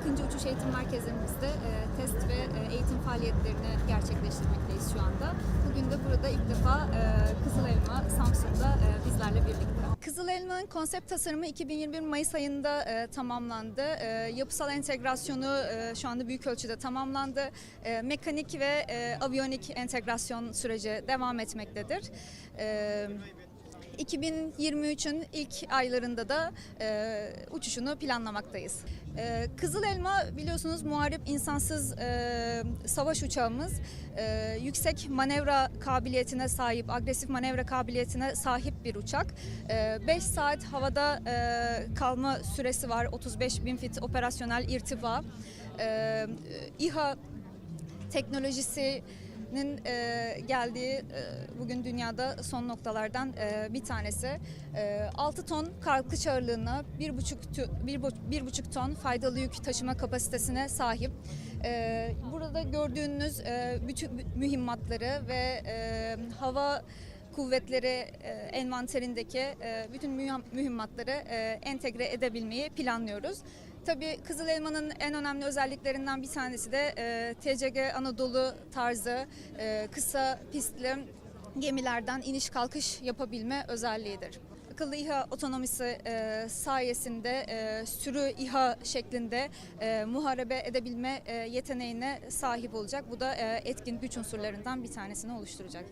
Akıncı Uçuş Eğitim Merkezimizde e, test ve e, eğitim faaliyetlerini gerçekleştirmekteyiz şu anda. Bugün de burada ilk defa e, Kızıl Elma Samsun'da e, bizlerle birlikte. Kızıl Elma'nın konsept tasarımı 2021 Mayıs ayında e, tamamlandı. E, yapısal entegrasyonu e, şu anda büyük ölçüde tamamlandı. E, mekanik ve e, aviyonik entegrasyon süreci devam etmektedir. E, 2023'ün ilk aylarında da e, uçuşunu planlamaktayız. E, Kızıl Elma biliyorsunuz muharip insansız e, savaş uçağımız. E, yüksek manevra kabiliyetine sahip, agresif manevra kabiliyetine sahip bir uçak. 5 saat havada e, kalma süresi var, 35 bin fit operasyonel irtifa. E, İHA teknolojisinin e, geldiği e, bugün dünyada son noktalardan e, bir tanesi. E, 6 ton kalkış ağırlığına 1,5 tü- bir bu- bir buçuk ton faydalı yük taşıma kapasitesine sahip. E, burada gördüğünüz e, bütün mü- mühimmatları ve e, hava kuvvetleri e, envanterindeki e, bütün mühim- mühimmatları e, entegre edebilmeyi planlıyoruz. Tabii Kızıl Elma'nın en önemli özelliklerinden bir tanesi de e, TCG Anadolu tarzı e, kısa pistli gemilerden iniş kalkış yapabilme özelliğidir. Akıllı İHA otonomisi e, sayesinde e, sürü İHA şeklinde e, muharebe edebilme e, yeteneğine sahip olacak. Bu da e, etkin güç unsurlarından bir tanesini oluşturacak.